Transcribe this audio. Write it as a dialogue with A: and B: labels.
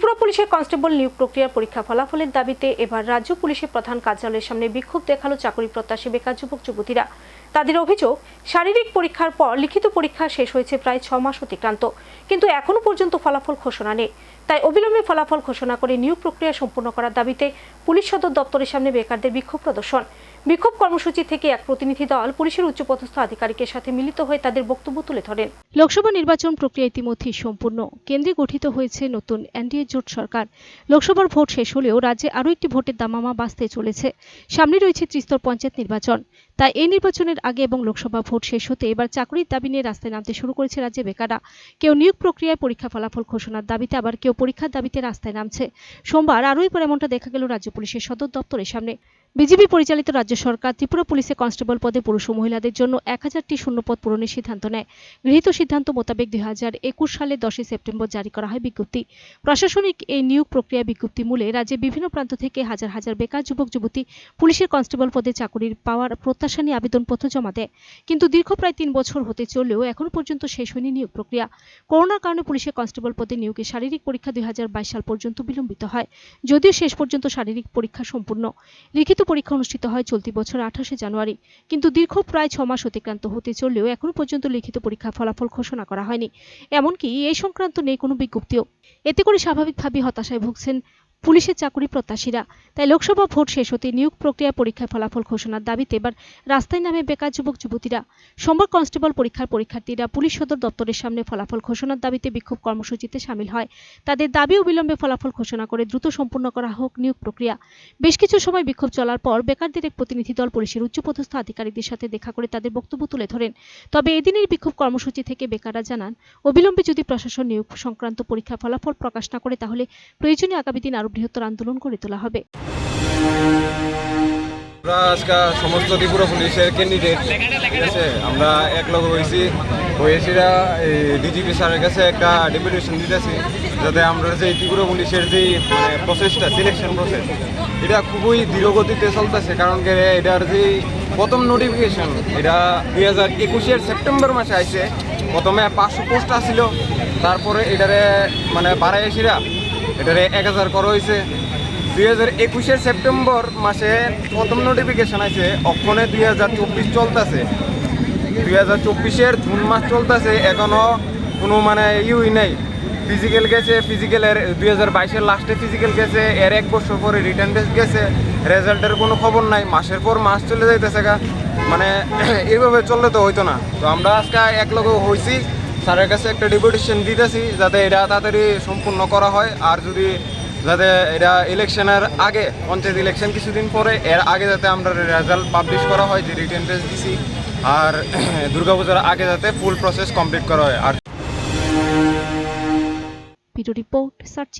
A: ত্রিপুরা পুলিশের কনস্টেবল নিয়োগ প্রক্রিয়ার পরীক্ষা ফলাফলের দাবিতে এবার রাজ্য পুলিশের প্রধান কার্যালয়ের সামনে বিক্ষোভ দেখাল চাকরি প্রত্যাশী বেকার যুবক যুবতীরা। তাদের অভিযোগ, শারীরিক পরীক্ষার পর লিখিত পরীক্ষা শেষ হয়েছে প্রায় ছ মাস অতিক্রান্ত, কিন্তু এখনও পর্যন্ত ফলাফল ঘোষণা নেই। তাই অবিলম্বে ফলাফল ঘোষণা করে নিয়োগ প্রক্রিয়া সম্পূর্ণ করার দাবিতে পুলিশ সদর দপ্তরের সামনে বেকারদের বিক্ষোভ প্রদর্শন। বিক্ষোভ কর্মসূচি থেকে এক প্রতিনিধি দল পুলিশের উচ্চপদস্থ আধিকারিকের সাথে মিলিত হয়ে তাদের বক্তব্য তুলে ধরেন। লোকসভা নির্বাচন প্রক্রিয়া ইতিমধ্যেই সম্পূর্ণ। কেন্দ্রে গঠিত হয়েছে নতুন এনডিএ জোট সরকার। লোকসভার ভোট শেষ হলেও রাজ্যে আরও একটি ভোটের দামামা বাঁচতে চলেছে। সামনে রয়েছে ত্রিস্তর পঞ্চায়েত নির্বাচন। তাই এই নির্বাচনের আগে এবং লোকসভা ভোট শেষ হতে এবার চাকরির দাবি নিয়ে রাস্তায় নামতে শুরু করেছে রাজ্যে বেকাররা। কেউ নিয়োগ প্রক্রিয়ায় পরীক্ষা ফলাফল ঘোষণার দাবিতে, আবার কেউ পরীক্ষার দাবিতে রাস্তায় নামছে। সোমবার আরও পর এমনটা দেখা গেল রাজ্য পুলিশের সদর দপ্তরের সামনে। বিজেপি পরিচালিত রাজ্য সরকার ত্রিপুরা পুলিশে কনস্টেবল পদে পুরুষ ও মহিলাদের জন্য এক হাজারটি শূন্যপদ পূরণের সিদ্ধান্ত নেয়। গৃহীত সিদ্ধান্ত মোতাবেক দুই হাজার একুশ সালে দশই সেপ্টেম্বর জারি করা হয় বিজ্ঞপ্তি। প্রশাসনিক এই নিয়োগ প্রক্রিয়া বিজ্ঞপ্তি মূলে রাজ্যে বিভিন্ন প্রান্ত থেকে হাজার হাজার বেকার যুবক, যুবতী পুলিশের কনস্টেবল পদে চাকরির পাওয়ার প্রত্যাশা নিয়ে আবেদনপত্র জমা দেয় কিন্তু দীর্ঘ প্রায় তিন বছর হতে চললেও এখনও পর্যন্ত শেষ হয়নি নিয়োগ প্রক্রিয়া। করোনার কারণে পুলিশের কনস্টেবল পদে নিয়োগে শারীরিক পরীক্ষা দুই সাল পর্যন্ত বিলম্বিত হয়, যদিও শেষ পর্যন্ত শারীরিক পরীক্ষা সম্পূর্ণ। লিখিত পরীক্ষা অনুষ্ঠিত হয় চলতি বছর আঠাশে জানুয়ারি, কিন্তু দীর্ঘ প্রায় ছ মাস অতিক্রান্ত হতে চললেও এখনও পর্যন্ত লিখিত পরীক্ষার ফলাফল ঘোষণা করা হয়নি। এমনকি এই সংক্রান্ত নেই কোনো বিজ্ঞপ্তিও। এতে করে স্বাভাবিকভাবেই হতাশায় ভুগছেন পুলিশের চাকরি প্রত্যাশীরা। তাই লোকসভা ভোট শেষ হতে নিয়োগ প্রক্রিয়া পরীক্ষার ফলাফল ঘোষণার দাবিতে এবার রাস্তায় নামে বেকার যুবক যুবতীরা। সোমবার কনস্টেবল পরীক্ষার পরীক্ষার্থীরা পুলিশ সদর দপ্তরের সামনে ফলাফল ঘোষণার দাবিতে বিক্ষোভ কর্মসূচিতে সামিল হয়। তাদের দাবি অবিলম্বে ফলাফল ঘোষণা করে দ্রুত সম্পূর্ণ করা হোক নিয়োগ প্রক্রিয়া। বেশ কিছু সময় বিক্ষোভ চলার পর বেকারদের এক প্রতিনিধি দল পুলিশের উচ্চপদস্থ আধিকারিকদের সাথে দেখা করে তাদের বক্তব্য তুলে ধরেন। তবে এদিনের বিক্ষোভ কর্মসূচি থেকে বেকাররা জানান, অবিলম্বে যদি প্রশাসন নিয়োগ সংক্রান্ত পরীক্ষার ফলাফল প্রকাশ না করে তাহলে প্রয়োজনীয় আগামী দিন আরও বৃহত্তর আন্দোলন গড়ে তোলা হবে।
B: আমরা আজকে সমস্ত ত্রিপুরা পুলিশের ক্যান্ডিডেট ঠিক আছে? আমরা এক লগ হয়েছি। হয়েছিরা ডিজিপি স্যারের কাছে একটা ডেপুটেশন দিতেছি, যাতে আমরা যে ত্রিপুরা পুলিশের যে প্রসেসটা সিলেকশন প্রসেস এটা খুবই ধীরগতিতে চলতেছে, কারণ কি এটার যে প্রথম নোটিফিকেশন এটা দুই হাজার একুশের সেপ্টেম্বর মাসে আইছে। প্রথমে পাঁচশো পোস্ট আসছিল তারপরে এটারে মানে বাড়াই এটারে এক হাজার করা হয়েছে দুই হাজার একুশের সেপ্টেম্বর মাসে প্রথম নোটিফিকেশন আছে অক্ষণে দুই হাজার চব্বিশ চলতেছে। দুই হাজার চব্বিশের জুন মাস চলতেছে এখনও কোনো মানে ইউই নেই। ফিজিক্যাল গেছে ফিজিক্যালের দুই হাজার বাইশের লাস্টে ফিজিক্যাল গেছে, এর এক বছর পরে রিটার্ন টেস্ট গেছে। রেজাল্টের কোনো খবর নাই, মাসের পর মাস চলে যাইতেছে গা। মানে এইভাবে চললে তো হইতো না। তো আমরা আজকে এক লগে হয়েছি স্যারের কাছে একটা ডেপুটেশন দিতেছি যাতে এটা তাড়াতাড়ি সম্পূর্ণ করা হয়। আর যদি যাতে এটা ইলেকশনের আগে, পঞ্চায়েত ইলেকশন কিছুদিন পরে, এর আগে যাতে আমরা রেজাল্ট পাবলিশ করা হয়, যে রিটেন টেস্ট দিছি। আর দুর্গাপূজার আগে যাতে ফুল প্রসেস কমপ্লিট করা হয়। আর
A: রিপোর্ট, সার্চ